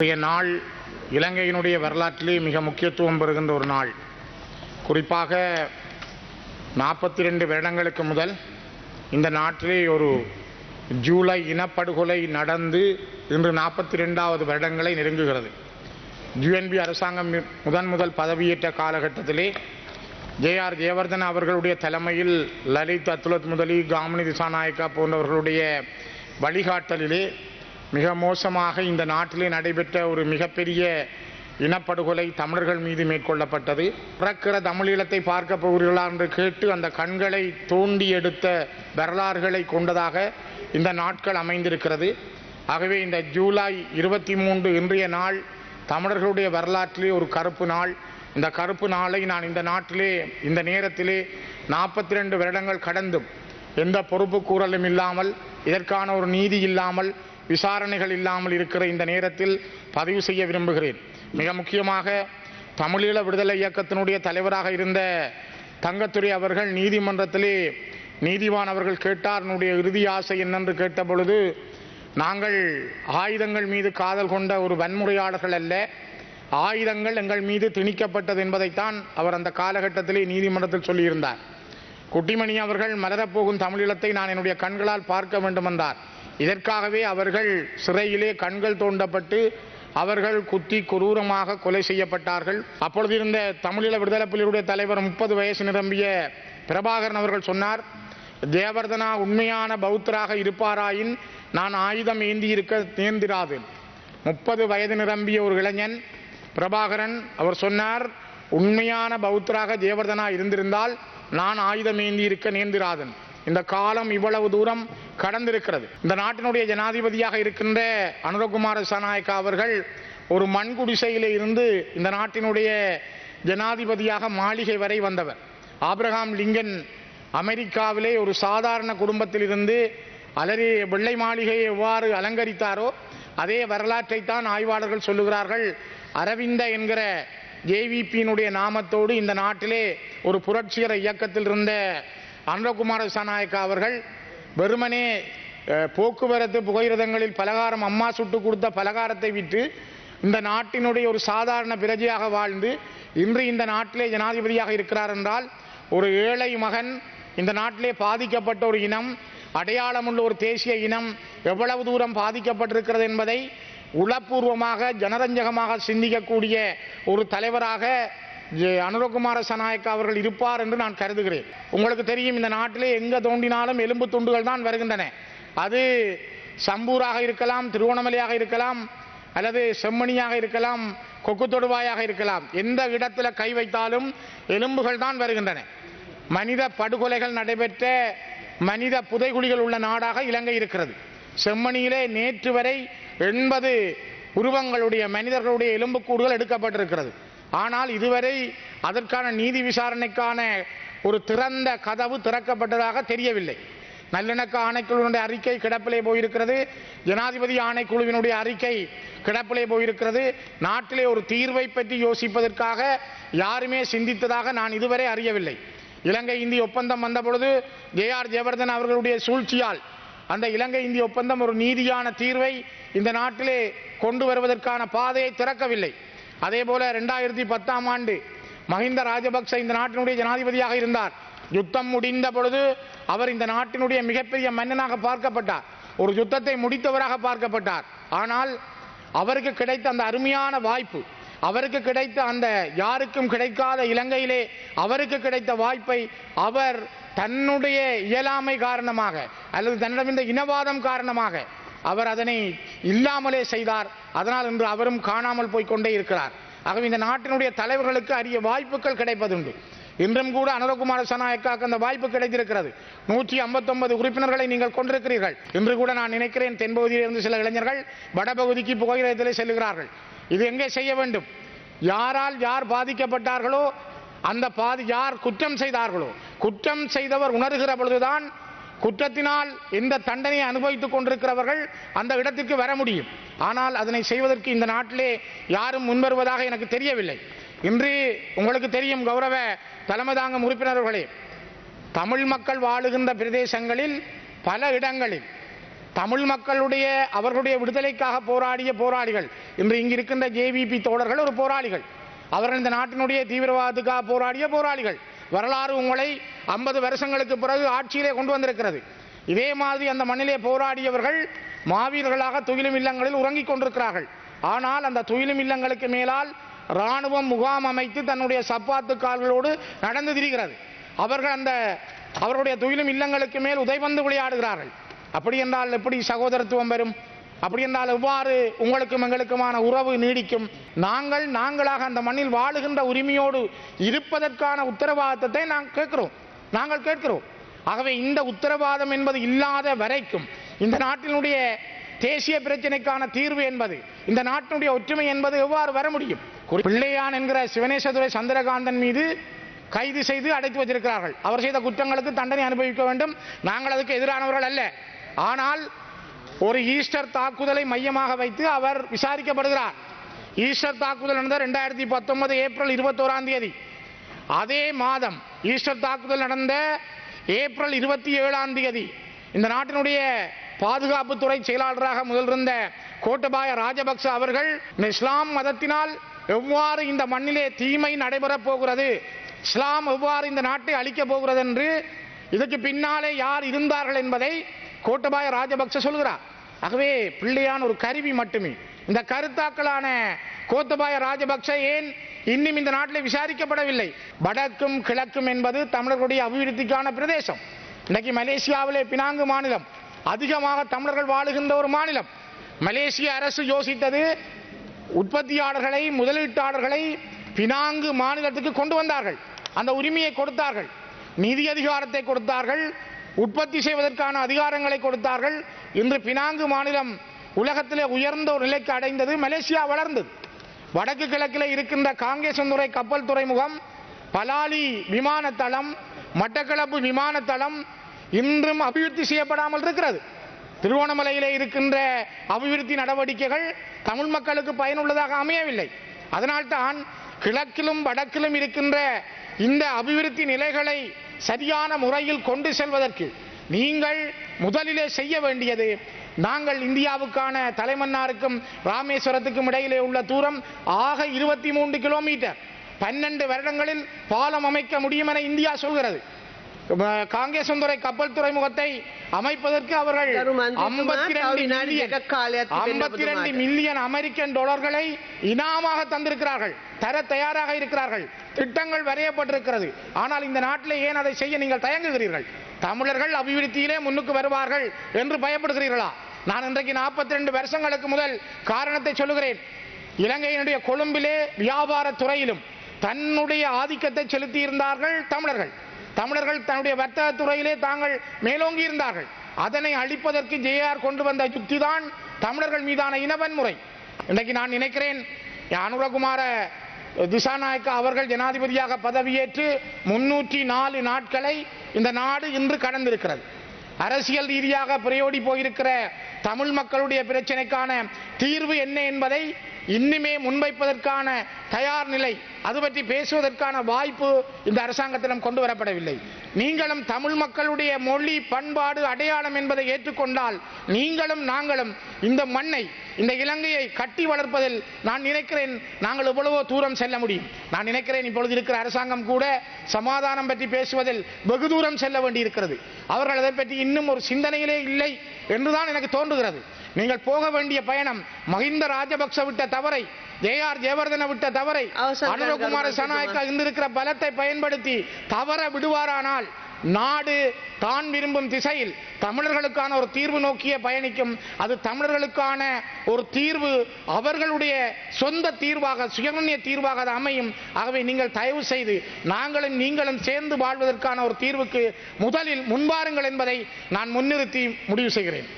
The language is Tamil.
இன்றைய நாள் இலங்கையினுடைய வரலாற்றிலே மிக முக்கியத்துவம் பெறுகின்ற ஒரு நாள். குறிப்பாக நாற்பத்தி ரெண்டு வருடங்களுக்கு முதல் இந்த நாட்டிலே ஒரு ஜூலை இனப்படுகொலை நடந்து இன்று நாற்பத்தி ரெண்டாவது வருடங்களை நெருங்குகிறது. யுஎன்பி அரசாங்கம் முதன் முதல் பதவியேற்ற காலகட்டத்திலே ஜேஆர் ஜெயவர்தன் அவர்களுடைய தலைமையில் லலித் அத்துலத் முதலி காமினி திசாநாயக்கா போன்றவர்களுடைய வழிகாட்டலிலே மிக மோசமாக இந்த நாட்டிலே நடைபெற்ற ஒரு மிகப்பெரிய இனப்படுகொலை தமிழர்கள் மீது மேற்கொள்ளப்பட்டது. பிறக்கிற தமிழீழத்தை பார்க்க போகிறீர்களா என்று கேட்டு அந்த கண்களை தோண்டி எடுத்த வரலாறுகளை கொண்டதாக இந்த நாட்கள் அமைந்திருக்கிறது. ஆகவே இந்த ஜூலை இருபத்தி மூன்று இன்றைய நாள் தமிழர்களுடைய வரலாற்றிலே ஒரு கருப்பு நாள். இந்த கருப்பு நாளை நான் இந்த நாட்டிலே இந்த நேரத்திலே நாற்பத்தி ரெண்டு வருடங்கள் கடந்தும் எந்த பொறுப்பு கூறலும் இல்லாமல் இதற்கான ஒரு நீதி இல்லாமல் விசாரணைகள் இல்லாமல் இருக்கிற இந்த நேரத்தில் பதிவு செய்ய விரும்புகிறேன். மிக முக்கியமாக தமிழீழ விடுதலை இயக்கத்தினுடைய தலைவராக இருந்த தங்கத்துறை அவர்கள் நீதிமன்றத்திலே நீதிவான் அவர்கள் கேட்டார். என்னுடைய இறுதி ஆசை என்னென்று கேட்டபொழுது நாங்கள் ஆயுதங்கள் மீது காதல் கொண்ட ஒரு வன்முறையாளர்கள் அல்ல ஆயுதங்கள் எங்கள் மீது திணிக்கப்பட்டது என்பதைத்தான் அவர் அந்த காலகட்டத்திலே நீதிமன்றத்தில் சொல்லியிருந்தார். குட்டிமணி அவர்கள் மலரப்போகும் தமிழீழத்தை நான் என்னுடைய கண்களால் பார்க்க வேண்டும் என்றார் இதற்காகவே அவர்கள் சிறையிலே கண்கள் தோண்டப்பட்டு அவர்கள் குத்தி குரூரமாக கொலை செய்யப்பட்டார்கள். அப்பொழுது இருந்த தமிழீழ விடுதலை புலிகளுடைய தலைவர் முப்பது வயசு நிரம்பிய பிரபாகரன் அவர்கள் சொன்னார் தேவர்தனா உண்மையான பௌத்தராக இருப்பாராயின் நான் ஆயுதம் ஏந்தி இருக்க நேர்ந்திராது. முப்பது வயது நிரம்பிய ஒரு இளைஞன் பிரபாகரன் அவர் சொன்னார் உண்மையான பௌத்தராக தேவர்தனா இருந்திருந்தால் நான் ஆயுதம் ஏந்தி இருக்க நேர்ந்திராதன். இந்த காலம் இவ்வளவு தூரம் கடந்திருக்கிறது. இந்த நாட்டினுடைய ஜனாதிபதியாக இருக்கின்ற அனுரகுமார சனாயக்கா அவர்கள் ஒரு மண்குடிசையில இருந்து இந்த நாட்டினுடைய ஜனாதிபதியாக மாளிகை வரை வந்தவர். ஆப்ரஹாம் லிங்கன் அமெரிக்காவிலே ஒரு சாதாரண குடும்பத்தில் இருந்து அலரி வெள்ளை மாளிகையை எவ்வாறு அலங்கரித்தாரோ அதே வரலாற்றை தான் ஆய்வாளர்கள் சொல்லுகிறார்கள். அரவிந்த என்கிற ஜேவிபியினுடைய நாமத்தோடு இந்த நாட்டிலே ஒரு புரட்சிகர இயக்கத்தில் இருந்த அனுரகுமார சனாயக்கா அவர்கள் வெறுமனே போக்குவரத்து புகையிரதங்களில் பலகாரம் அம்மா சுட்டு கொடுத்த பலகாரத்தை விட்டு இந்த நாட்டினுடைய ஒரு சாதாரண பிரஜையாக வாழ்ந்து இன்று இந்த நாட்டிலே ஜனாதிபதியாக இருக்கிறார் என்றால் ஒரு ஏழை மகன் இந்த நாட்டிலே பாதிக்கப்பட்ட ஒரு இனம் அடையாளமுள்ள ஒரு தேசிய இனம் எவ்வளவு தூரம் பாதிக்கப்பட்டிருக்கிறது என்பதை உளப்பூர்வமாக ஜனரஞ்சகமாக சிந்திக்கக்கூடிய ஒரு தலைவராக அனுரகுமார சனாயக்கா அவர்கள் இருப்பார் என்று நான் கருதுகிறேன். உங்களுக்கு தெரியும் இந்த நாட்டிலே எங்கே தோண்டினாலும் எலும்பு துண்டுகள் தான் வருகின்றன. அது சம்பூராக இருக்கலாம் திருவோணமலையாக இருக்கலாம் அல்லது செம்மணியாக இருக்கலாம் கொக்கு தொடுவாயாக இருக்கலாம். எந்த இடத்துல கை வைத்தாலும் எலும்புகள் தான் வருகின்றன. மனித படுகொலைகள் நடைபெற்ற மனித புதைகுழிகள் உள்ள நாடாக இலங்கை இருக்கிறது. செம்மணியிலே நேற்று வரை எண்பது உருவங்களுடைய மனிதர்களுடைய எலும்புக்கூடுகள் எடுக்கப்பட்டிருக்கிறது. ஆனால் இதுவரை அதற்கான நீதி விசாரணைக்கான ஒரு திறந்த கதவு திறக்கப்பட்டதாக தெரியவில்லை. நல்லிணக்க ஆணைக்குழுவினுடைய அறிக்கை கிடப்பிலே போயிருக்கிறது. ஜனாதிபதி ஆணைக்குழுவினுடைய அறிக்கை கிடப்பிலே போயிருக்கிறது. நாட்டிலே ஒரு தீர்வை பற்றி யோசிப்பதற்காக யாருமே சிந்தித்ததாக நான் இதுவரை அறியவில்லை. இலங்கை இந்திய ஒப்பந்தம் வந்தபொழுது ஜே ஆர் ஜெயவர்தன் அவர்களுடைய சூழ்ச்சியால் அந்த இலங்கை இந்திய ஒப்பந்தம் ஒரு நீதியான தீர்வை இந்த நாட்டிலே கொண்டு வருவதற்கான பாதையை திறக்கவில்லை. அதே போல ரெண்டாயிரத்தி பத்தாம் ஆண்டு மஹிந்த ராஜபக்ச இந்த நாட்டினுடைய ஜனாதிபதியாக இருந்தார். யுத்தம் முடிந்த பொழுது அவர் இந்த நாட்டினுடைய மிகப்பெரிய மன்னனாக பார்க்கப்பட்டார். ஒரு யுத்தத்தை முடித்தவராக பார்க்கப்பட்டார். ஆனால் அவருக்கு கிடைத்த அந்த அருமையான வாய்ப்பு அவருக்கு கிடைத்த அந்த யாருக்கும் கிடைக்காத இலங்கையிலே அவருக்கு கிடைத்த வாய்ப்பை அவர் தன்னுடைய இயலாமை காரணமாக அல்லது தன்னிடம் இந்த இனவாதம் காரணமாக அவர் அதனை இல்லாமலே செய்தார். அதனால் இன்று அவரும் காணாமல் போய்கொண்டே இருக்கிறார். ஆகவே இந்த நாட்டினுடைய தலைவர்களுக்கு அரிய வாய்ப்புகள் கிடைப்பதுண்டு. இன்றும் கூட அனந்தகுமார சனாயக்காக்கு அந்த வாய்ப்பு கிடைத்திருக்கிறது. நூற்றி ஐம்பத்தொன்பது உறுப்பினர்களை நீங்கள் கொண்டிருக்கிறீர்கள். இன்று கூட நான் நினைக்கிறேன் தென்பகுதியிலிருந்து சில இளைஞர்கள் வடபகுதிக்கு புகையிரத்திலே செல்கிறார்கள். இது எங்கே செய்ய வேண்டும்? யாரால் யார் பாதிக்கப்பட்டார்களோ அந்த பாதி யார் குற்றம் செய்தார்களோ குற்றம் செய்தவர் உணர்கிற பொழுதுதான் குற்றத்தினால் இந்த தண்டனையை அனுபவித்துக் கொண்டிருக்கிறவர்கள் அந்த இடத்திற்கு வர முடியும். ஆனால் அதனை செய்வதற்கு இந்த நாட்டிலே யாரும் முன்வருவதாக எனக்கு தெரியவில்லை. இன்று உங்களுக்கு தெரியும் கௌரவ தலைமதாங்கம் உறுப்பினர்களே தமிழ் மக்கள் வாழுகின்ற பிரதேசங்களில் பல இடங்களில் தமிழ் மக்களுடைய அவர்களுடைய விடுதலைக்காக போராடிய போராளிகள் இன்று இங்கிருக்கின்ற ஜேவிபி தோழர்கள் ஒரு போராளிகள். அவர்கள் இந்த நாட்டினுடைய தீவிரவாதத்துக்காக போராடிய போராளிகள். வரலாறு உங்களை ஐம்பது வருஷங்களுக்கு பிறகு ஆட்சியிலே கொண்டு வந்திருக்கிறது. இதே மாதிரி அந்த மண்ணிலே போராடியவர்கள் மாவீரர்களாக துயிலும் இல்லங்களில் உறங்கிக் கொண்டிருக்கிறார்கள். ஆனால் அந்த துயிலும் இல்லங்களுக்கு மேலால் இராணுவம் முகாம் அமைத்து தன்னுடைய சப்பாத்து கால்களோடு நடந்து திரிகிறது. அவர்கள் அந்த அவருடைய துயிலும் இல்லங்களுக்கு மேல் உதைவந்து விளையாடுகிறார்கள். அப்படி என்றால் எப்படி சகோதரத்துவம் வரும்? அப்படி என்றால் எவ்வாறு உங்களுக்கும் எங்களுக்குமான உறவு நீடிக்கும்? நாங்கள் நாங்களாக அந்த மண்ணில் வாழுகின்ற உரிமையோடு இருப்பதற்கான உத்தரவாதத்தை நாங்கள் கேட்கிறோம். நாங்கள் கேட்கிறோம். ஆகவே இந்த உத்தரவாதம் என்பது இல்லாத வரைக்கும் இந்த நாட்டினுடைய தேசிய பிரச்சனைக்கான தீர்வு என்பது இந்த நாட்டினுடைய ஒற்றுமை என்பது எவ்வாறு வர முடியும்? பிள்ளையான் என்கிற சிவனேசதுரை சந்திரகாந்தன் மீது கைது செய்து அடைத்து வச்சிருக்கிறார்கள். அவர் செய்த குற்றங்களுக்கு தண்டனை அனுபவிக்க வேண்டும். நாங்கள் அதுக்கு எதிரானவர்கள் அல்ல. ஆனால் ஒரு ஈஸ்டர் தாக்குதலை மையமாக வைத்து அவர் விசாரிக்கப்படுகிறார். ஈஸ்டர் தாக்குதல் நடந்த ரெண்டாயிரத்தி பத்தொன்பது ஏப்ரல் இருபத்தோராம் தேதி. அதே மாதம் ஈஸ்டர் தாக்குதல் நடந்த ஏப்ரல் இருபத்தி ஏழாம் தேதி. இந்த நாட்டினுடைய பாதுகாப்புத்துறை செயலாளராக முதல் இருந்த கோட்டபாய ராஜபக்ச அவர்கள் இந்த இஸ்லாம் மதத்தினால் எவ்வாறு இந்த மண்ணிலே தீமை நடைபெறப் போகிறது இஸ்லாம் எவ்வாறு இந்த நாட்டை அழிக்கப் போகிறது என்று இதுக்கு பின்னாலே யார் இருந்தார்கள் என்பதை கோட்டபாய ராஜபக்ச சொல்கிறார் ஆகவே பிள்ளையான் ஒரு கருவி மட்டுமே. இந்த கருத்தாக்களான கோத்தபாய ராஜபக்ச ஏன் இன்னும் இந்த நாட்டில் விசாரிக்கப்படவில்லை? வடக்கும் கிழக்கும் என்பது தமிழர்களுடைய அபிவிருத்திக்கான பிரதேசம். இன்றைக்கு மலேசியாவிலே பினாங்கு மாநிலம். அதிகமாக தமிழர்கள் வாழுகின்ற ஒரு மாநிலம். மலேசிய அரசு யோசித்தது உற்பத்தியாளர்களை முதலீட்டாளர்களை பினாங்கு மாநிலத்துக்கு கொண்டு வந்தார்கள். அந்த உரிமையை கொடுத்தார்கள். நிதி அதிகாரத்தை கொடுத்தார்கள். உற்பத்தி செய்வதற்கான அதிகாரங்களை கொடுத்தார்கள். இன்று பினாங்கு மாநிலம் உலகத்திலே உயர்ந்த ஒரு நிலைக்கு அடைந்தது மலேசியா வளர்ந்தது. வடக்கு கிழக்கில் இருக்கின்ற காங்கேசந்துறை கப்பல் துறைமுகம் பலாலி விமானத்தளம் மட்டக்களப்பு விமானத்தளம் இன்றும் அபிவிருத்தி செய்யப்படாமல் இருக்கிறது. திருவோணமலையிலே இருக்கின்ற அபிவிருத்தி நடவடிக்கைகள் தமிழ் மக்களுக்கு பயனுள்ளதாக அமையவில்லை. அதனால்தான் கிழக்கிலும் வடக்கிலும் இருக்கின்ற இந்த அபிவிருத்தி நிலைகளை சரியான முறையில் கொண்டு செல்வதற்கு நீங்கள் முதலிலே செய்ய வேண்டியது நாங்கள் இந்தியாவுக்கான தலைமன்னாருக்கும் ராமேஸ்வரத்துக்கும் இடையிலே உள்ள தூரம் ஆக இருபத்தி மூன்று கிலோமீட்டர். பன்னெண்டு வருடங்களில் பாலம் அமைக்க முடியும் என இந்தியா சொல்கிறது. காங்கேசந்துறை கப்பல் துறைமுகத்தை அமைப்பதற்கு அவர்கள் ஐம்பத்தி ரெண்டு மில்லியன் அமெரிக்கன் டாலர்களை இனாமாக தந்திருக்கிறார்கள் தர தயாராக இருக்கிறார்கள் திட்டங்கள் வரையப்பட்டிருக்கிறது. ஆனால் இந்த நாட்டில் ஏன் அதை செய்ய நீங்கள் தயங்குகிறீர்கள்? தமிழர்கள் அபிவிருத்தியிலே முன்னுக்கு வருவார்கள் என்று பயப்படுகிறீர்களா? நான் இன்றைக்கு நாற்பத்தி ரெண்டு வருஷங்களுக்கு முதல் காரணத்தை சொல்லுகிறேன். இலங்கையினுடைய கொழும்பிலே வியாபார துறையிலும் தன்னுடைய ஆதிக்கத்தை செலுத்தியிருந்தார்கள் தமிழர்கள். தமிழர்கள் தன்னுடைய வர்த்தக துறையிலே தாங்கள் மேலோங்கி இருந்தார்கள். அதனை அழிப்பதற்கு ஜேஆர் கொண்டு வந்த யுக்திதான் தமிழர்கள் மீதான இனவன்முறை இன்றைக்கு நான் நினைக்கிறேன் அனுரகுமார திசாநாயக்கா அவர்கள் ஜனாதிபதியாக பதவியேற்று முன்னூற்றி நாலு நாட்களை இந்த நாடு இன்று கடந்திருக்கிறது. அரசியல் ரீதியாக பிரயோடி போயிருக்கிற தமிழ் மக்களுடைய பிரச்சனைக்கான தீர்வு என்ன என்பதை இன்னுமே முன்வைப்பதற்கான தயார் நிலை அது பற்றி பேசுவதற்கான வாய்ப்பு இந்த அரசாங்கத்திடம் கொண்டு வரப்படவில்லை. நீங்களும் தமிழ் மக்களுடைய மொழி பண்பாடு அடையாளம் என்பதை ஏற்றுக்கொண்டால் நீங்களும் நாங்களும் இந்த மண்ணை இந்த இலங்கையை கட்டி வளர்ப்பதில் நான் நினைக்கிறேன் நாங்கள் எவ்வளவோ தூரம் செல்ல முடியும். நான் நினைக்கிறேன் இப்பொழுது இருக்கிற அரசாங்கம் கூட சமாதானம் பற்றி பேசுவதில் வெகு தூரம் செல்ல வேண்டியிருக்கிறது. அவர்கள் அதை பற்றி இன்னும் ஒரு சிந்தனையிலே இல்லை என்றுதான் எனக்கு தோன்றுகிறது. நீங்கள் போக வேண்டிய பயணம் மஹிந்த ராஜபக்ச விட்ட தவறை ஜேஆர் ஜெயவர்தன விட்ட தவறை அனுரகுமார சனாயக்கா இருந்திருக்கிற பலத்தை பயன்படுத்தி தவற விடுவாரானால் நாடு தான் விரும்பும் திசையில் தமிழர்களுக்கான ஒரு தீர்வு நோக்கிய பயணிக்கும். அது தமிழர்களுக்கான ஒரு தீர்வு அவர்களுடைய சொந்த தீர்வாக சுயநுண்ணிய தீர்வாக அது அமையும். ஆகவே நீங்கள் தயவு செய்து நாங்களும் நீங்களும் சேர்ந்து வாழ்வதற்கான ஒரு தீர்வுக்கு முதலில் முன்வாருங்கள் என்பதை நான் முன்னிறுத்தி முடிவு செய்கிறேன்.